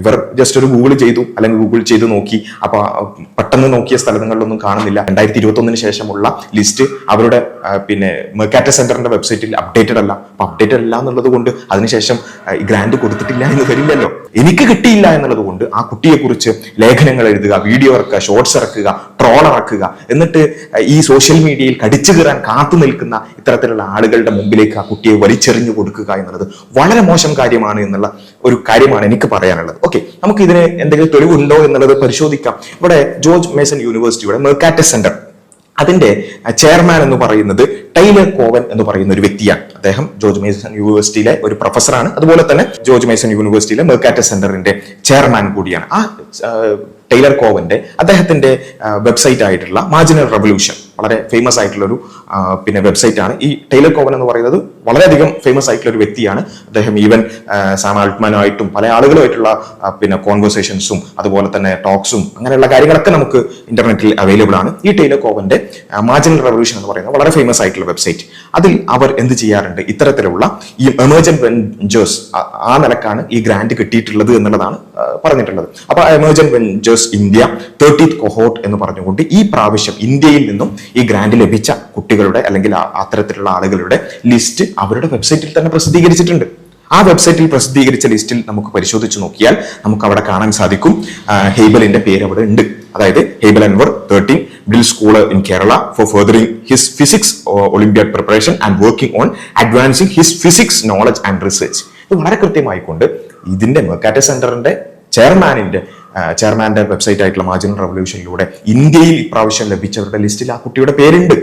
ഇവർ ജസ്റ്റ് ഒരു ഗൂഗിൾ ചെയ്തു അല്ലെങ്കിൽ ഗൂഗിൾ ചെയ്ത് നോക്കി. അപ്പൊ പെട്ടെന്ന് നോക്കിയ സ്ഥലങ്ങളിലൊന്നും കാണുന്നില്ല. രണ്ടായിരത്തി ഇരുപത്തി ഒന്നിന് ശേഷമുള്ള ലിസ്റ്റ് അവരുടെ പിന്നെ മെക്കാറ്റ സെന്ററിന്റെ വെബ്സൈറ്റിൽ അപ്ഡേറ്റഡ് അല്ല. അപ്പൊ അപ്ഡേറ്റഡ് അല്ല എന്നുള്ളത് കൊണ്ട് അതിനുശേഷം ഗ്രാൻഡ് കൊടുത്തിട്ടില്ല എന്ന് വരില്ലല്ലോ. എനിക്ക് കിട്ടിയില്ല എന്നുള്ളത് കൊണ്ട് ആ കുട്ടിയെ കുറിച്ച് ലേഖനങ്ങൾ എഴുതുക വീഡിയോ ഇറക്കുക ഷോർട്സ് ഇറക്കുക ട്രോൾ ഇറക്കുക എന്നിട്ട് ഈ സോഷ്യൽ മീഡിയയിൽ കടിച്ചു കയറാൻ കാത്തു നിൽക്കുന്ന ഇത്തരത്തിലുള്ള ആളുകളുടെ മുമ്പിലേക്ക് ആ കുട്ടിയെ വലിച്ചെറിഞ്ഞു കൊടുക്കുക എന്നുള്ളത് വളരെ മോശം കാര്യമാണ് എന്നുള്ള ഒരു കാര്യമാണ് എനിക്ക് പറയാനുള്ളത്. ഓക്കെ നമുക്ക് ഇതിന് എന്തെങ്കിലും തെളിവുണ്ടോ എന്നുള്ളത് പരിശോധിക്കാം. ഇവിടെ ജോർജ് മേസൺ യൂണിവേഴ്സിറ്റിയുടെ മെർക്കാറ്റസ് സെന്റർ. അതിന്റെ ചെയർമാൻ എന്ന് പറയുന്നത് ടൈലർ കോവൻ എന്ന് പറയുന്ന ഒരു വ്യക്തിയാണ്. അദ്ദേഹം ജോർജ് മേസൺ യൂണിവേഴ്സിറ്റിയിലെ ഒരു പ്രൊഫസറാണ്. അതുപോലെ തന്നെ ജോർജ് മേസൺ യൂണിവേഴ്സിറ്റിയിലെ മെർക്കാറ്റസ് സെന്ററിന്റെ ചെയർമാൻ കൂടിയാണ്. ആ ടൈലർ കോവന്റെ അദ്ദേഹത്തിന്റെ വെബ്സൈറ്റ് ആയിട്ടുള്ള മാജിനൽ റെവല്യൂഷൻ. വളരെ ഫേമസ് ആയിട്ടുള്ളൊരു പിന്നെ വെബ്സൈറ്റ് ആണ്. ഈ ടൈലർ കോവൻ എന്ന് പറയുന്നത് വളരെയധികം ഫേമസ് ആയിട്ടുള്ള ഒരു വ്യക്തിയാണ്. അദ്ദേഹം ഈവൻ സാം ആൾട്ട്മാനുമായിട്ടും പല ആളുകളുമായിട്ടുള്ള പിന്നെ കോൺവെർസേഷൻസും അതുപോലെ തന്നെ ടോക്സും അങ്ങനെയുള്ള കാര്യങ്ങളൊക്കെ നമുക്ക് ഇന്റർനെറ്റിൽ അവൈലബിൾ ആണ്. ഈ ടൈലർ കോവന്റെ മാർജിനൽ റെവല്യൂഷൻ എന്ന് പറയുന്നത് വളരെ ഫേമസ് ആയിട്ടുള്ള വെബ്സൈറ്റ് അതിൽ അവർ എന്ത് ചെയ്യാറുണ്ട്? ഇത്തരത്തിലുള്ള ഈ എമർജന്റ് വെഞ്ചേഴ്സ് ആ നിലക്കാണ് ഈ ഗ്രാൻഡ് കിട്ടിയിട്ടുള്ളത് എന്നുള്ളതാണ് പറഞ്ഞിട്ടുള്ളത്. അപ്പൊ emergent ventures India thirtieth cohort എന്ന് പറഞ്ഞുകൊണ്ട് ഈ പ്രാവശ്യം ഇന്ത്യയിൽ നിന്നും ഈ ഗ്രാന്റ് ലഭിച്ച കുട്ടികളുടെ അല്ലെങ്കിൽ അത്തരത്തിലുള്ള ആളുകളുടെ ലിസ്റ്റ് അവരുടെ വെബ്സൈറ്റിൽ തന്നെ പ്രസിദ്ധീകരിച്ചിട്ടുണ്ട്. ആ വെബ്സൈറ്റിൽ പ്രസിദ്ധീകരിച്ച ലിസ്റ്റിൽ നമുക്ക് പരിശോധിച്ച് നോക്കിയാൽ നമുക്ക് അവിടെ കാണാൻ സാധിക്കും ഹെയ്ബലിന്റെ പേര് അവിടെ ഉണ്ട്. അതായത് Haibal Anwar thirteen middle school in Kerala for furthering his physics olympiad preparation and working on advancing his physics knowledge and research ഇത് വളരെ കൃത്യമായിക്കൊണ്ട് ഇതിന്റെ മെക്കാറ്റ സെന്ററിന്റെ ചെയർമാനിന്റെ ചെയർമാന്റെ വെബ്സൈറ്റ് ആയിട്ടുള്ള മാർജിനൽ റവല്യൂഷനിലൂടെ ഇന്ത്യയിൽ ഇപ്രാവശ്യം ലഭിച്ചവരുടെ ലിസ്റ്റിൽ ആ കുട്ടിയുടെ പേരുണ്ട്.